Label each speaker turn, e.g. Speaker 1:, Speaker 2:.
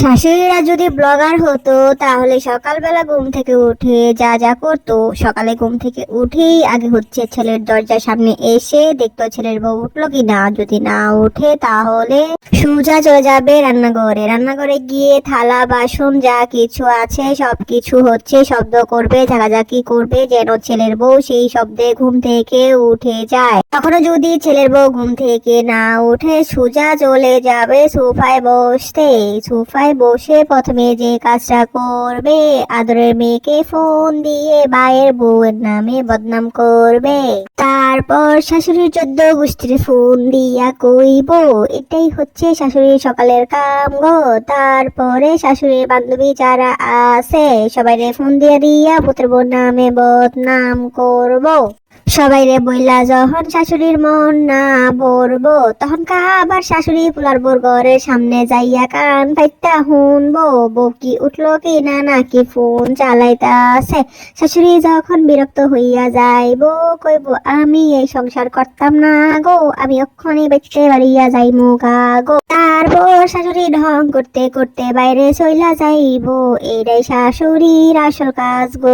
Speaker 1: শাশুড়িরা যদি ব্লগার হতো, তাহলে সকালবেলা ঘুম থেকে উঠে যা যা করতো, সকালে ঘুম থেকে উঠেই আগে হচ্ছে ছেলের দরজার সামনে এসে দেখতো ছেলের বউ উঠল কি না যদি না উঠে, তাহলে সুজা চলে যাবে রান্নাঘরে। রান্নাঘরে গিয়ে থালা, বাসন যা কিছু আছে সব কিছু হচ্ছে শব্দ করবে, ঝাঁকাঝাঁকি করবে, যেন ছেলের বউ সেই শব্দে ঘুম থেকে উঠে যায়। কখনো যদি ছেলের বউ ঘুম থেকে না উঠে, সুজা চলে যাবে সোফায় বসতে। সোফায় বসে প্রথমে যে কাজটা করবে, আদরের মেয়েকে ফোন দিয়ে মায়ের বউয়ের নামে বদনাম করবে। তারপর শাশুড়ির চোদ্দ গোষ্ঠীর ফোন দিয়া কইব, এটাই হচ্ছে শাশুড়ির সকালের কাম গো। তারপরে শাশুড়ির বান্ধবী যারা আছে সবাই ফোন দিয়া দিয়া পুত্র নামে বদনাম করব। সবাই রে বইলা যখন শাশুড়ির মন না বলব তখন কা আবার শাশুড়ি পোলার বোর ঘরের সামনে যাইয়া কান পাইতা শুনব, বউ কি উঠল কি না নাকি ফোন চালাইতাছে। শাশুড়ি যখন বিরক্ত হইয়া যাইব, কইব, আমি এই সংসার করতাম না গো, আমি অক্ষণে বেচতে বাড়িয়া যাইমু গা গো। তারপর শাশুড়ি ঢং করতে করতে বাইরে চইলা যাইব এটাই শাশুড়ির আসল কাজ গো।